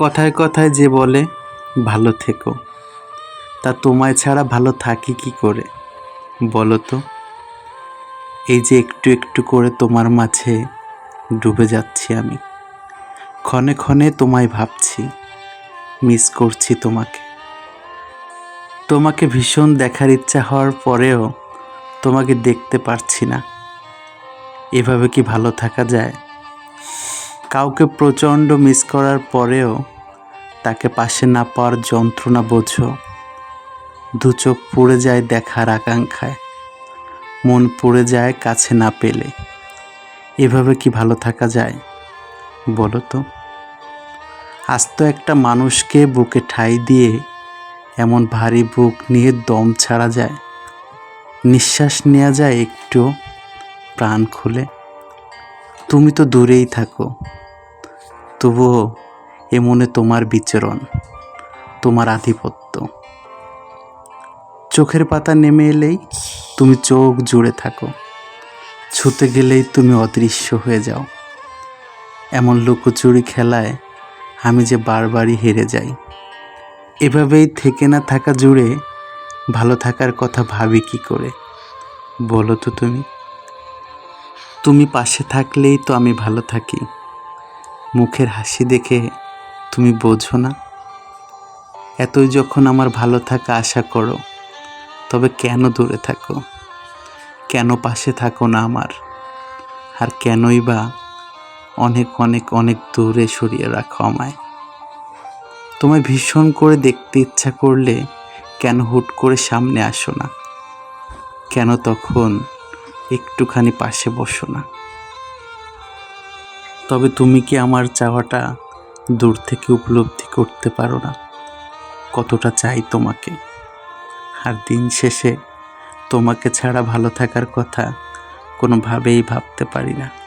কথায় কথায় যে বলে, ভালো থেকো। তা তোমায় ছাড়া ভালো থাকি কি করে? বলো তো। এই যে একটু একটু করে তোমার মাঝে ডুবে যাচ্ছি আমি। ক্ষণে ক্ষণে তোমায় ভাবছি মিস করছি তোমাকে। তোমাকে ভীষণ দেখার ইচ্ছা হওয়ার পরেও তোমাকে দেখতে পারছি না। এভাবে কি ভালো থাকা যায়? কাউকে প্রচণ্ড মিস করার পরেও তাকে পাশে না পাওয়ার যন্ত্রণা বোঝো। দু চোখ পুড়ে যায় দেখার আকাঙ্ক্ষায়। মন পুড়ে যায় কাছে না পেলে। এভাবে কি ভালো থাকা যায়? বলো তো। আজ তো একটা মানুষকে বুকে ঠাই দিয়ে এমন ভারী বুক নিয়ে দম ছাড়া যায়। নিঃশ্বাস নেওয়া যায় একটু প্রাণ খুলে। তুমি তো দূরেই থাকো। তবুও এ মনে তোমার বিচরণ, তোমার আধিপত্য। চোখের পাতা নেমে এলেই তুমি চোখ জুড়ে থাকো। ছুতে গেলেই তুমি অদৃশ্য হয়ে যাও। এমন লুকোচুরি খেলায় আমি যে বারবারই হেরে যাই। এভাবেই থেকে না থাকা জুড়ে ভালো থাকার কথা ভাবি কি করে? বলো তো তুমি। তুমি পাশে থাকলেই তো আমি ভালো থাকি। মুখের হাসি দেখে তুমি বোঝো না। এতই যখন আমার ভালো থাকা আশা করো, তবে কেন দূরে থাকো? কেন পাশে থাকো না আমার? আর কেনই বা অনেক অনেক অনেক দূরে সরিয়ে রাখো আমায়? তোমায় ভীষণ করে দেখতে ইচ্ছা করলে কেন হুট করে সামনে আসো না? কেন তখন একটুখানি পাশে বসো না। তবে তুমি কি আমার চাওয়াটা দূর থেকে উপলব্ধি করতে পারো না? কতটা চাই তোমাকে। আর দিন শেষে তোমাকে ছাড়া ভালো থাকার কথা কোনোভাবেই ভাবতে পারি না।